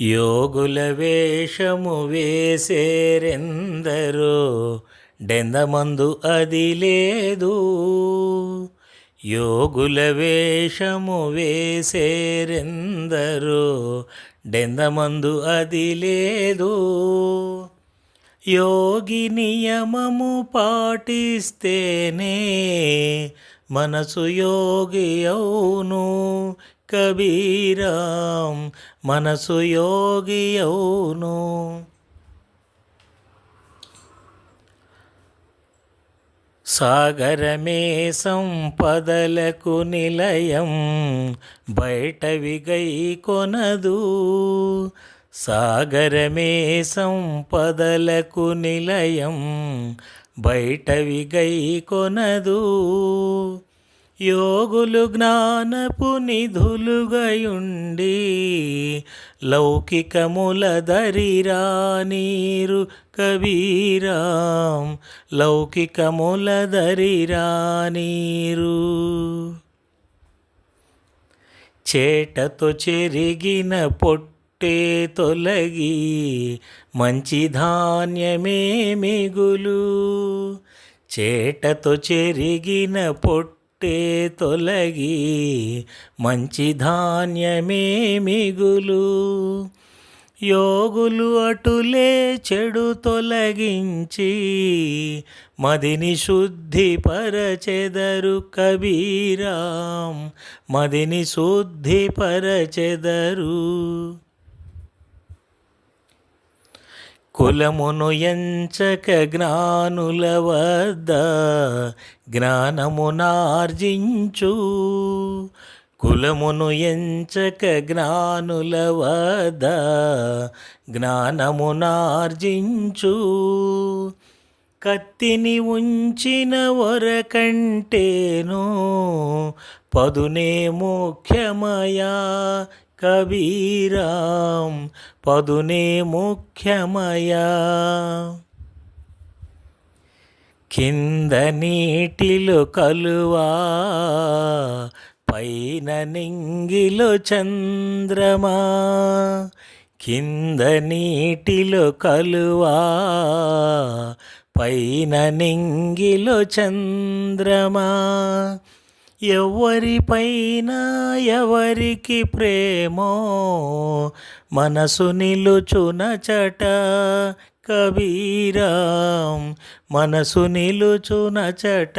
యోగుల వేషము వేసేరెందరో డెందమందు అది లేదు. యోగుల వేషము వేసేరెందరో డెందమందు అది లేదు. యోగి నియమము పాటిస్తేనే మనసు యోగి అవును. కబీరాం మనసు యోగి అవును సాగరమే సంపదలకు నిలయం బయటవి గై కొనదు. సాగరమే సంపదలకు నిలయం బయటవి గై కొనదు. యోగులు జ్ఞానపు నిధులుగయుండి లౌకికముల దరిరా నీరు కబీరాం. లౌకికముల దరిరా నీరు చేటతో చెరిగిన పొట్టే తొలగి మంచి ధాన్యమే మిగులు. చేటతో చెరిగిన పొట్టు పుట్టే తొలగి మంచి ధాన్యమే మిగులు. యోగులు అటులే చెడు తొలగించి మదిని శుద్ధి పరచెదరు కబీరాం. మదిని శుద్ధి కులమును ఎంచక జ్ఞానుల వద్ద జ్ఞానమునార్జించు. కులమును ఎంచక జ్ఞానుల వద్ద జ్ఞానమునార్జించు. కత్తిని ఉంచిన వరకంటేను పదునే ముఖ్యమయా కబీరాం పదునే ముఖ్యమయా. కింద నీటిలో కలువా పైన నింగిలో చంద్రమా. కింద నీటిలో కలువా పైన నింగిలో చంద్రమా. ఎవరిపైన ఎవరికి ప్రేమో మనసు నిలుచునచట చట మనసు నిలుచునచట